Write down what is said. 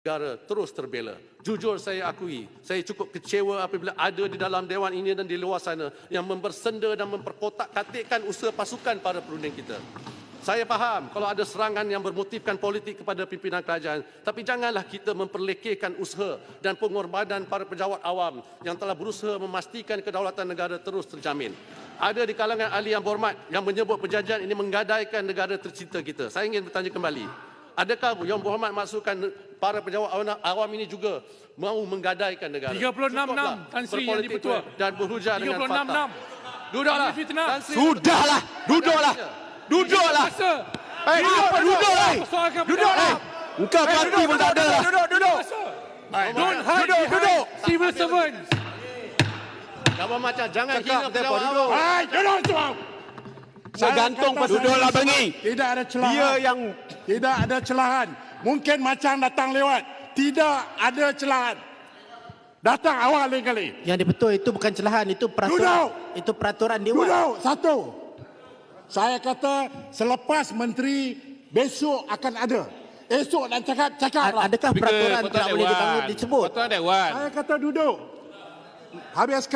negara terus terbela. Jujur saya akui, saya cukup kecewa apabila ada di dalam dewan ini dan di luar sana yang membersenda dan memperkotak-katikkan usaha pasukan para perunding kita. Saya faham kalau ada serangan yang bermotifkan politik kepada pimpinan kerajaan, tapi janganlah kita memperlekehkan usaha dan pengorbanan para pejabat awam yang telah berusaha memastikan kedaulatan negara terus terjamin. Ada di kalangan ahli yang berhormat yang menyebut perjanjian ini menggadaikan negara tercinta kita. Saya ingin bertanya kembali, Adakah Yang Berhormat maksudkan para pejabat awam- awam ini juga mahu menggadaikan negara? 36-6, Cukuplah Tan Sri yang dipertua. Dan berhujah dengan 36-6. fakta. Duduklah. Ahli fitnah. Tan Sri- Sudahlah, duduklah. Duduklah. Eh, apa duduklah? Duduklah. Engkau berhenti pun tak ada lah. Duduk, duduk. Masa. Don't Don't hide Duduk, duduk. civil servants. Abang macam jangan hina dia pejabat duduk. awam. Hai, duduk semua. Saya pada saya duduklah, Bengi. Tidak ada celahan. Dia yang Tidak ada celahan. Mungkin macam datang lewat. Tidak ada celahan. Datang awal lain kali. Yang dibetul itu bukan celahan, itu peraturan. Duduk. Itu peraturan dewan. Duduk. Satu. Saya kata selepas menteri besok akan ada. Esok nak cakap, cakap lah. Adakah peraturan tidak boleh dibangun disebut? Peraturan Dewan. Saya kata duduk. Habis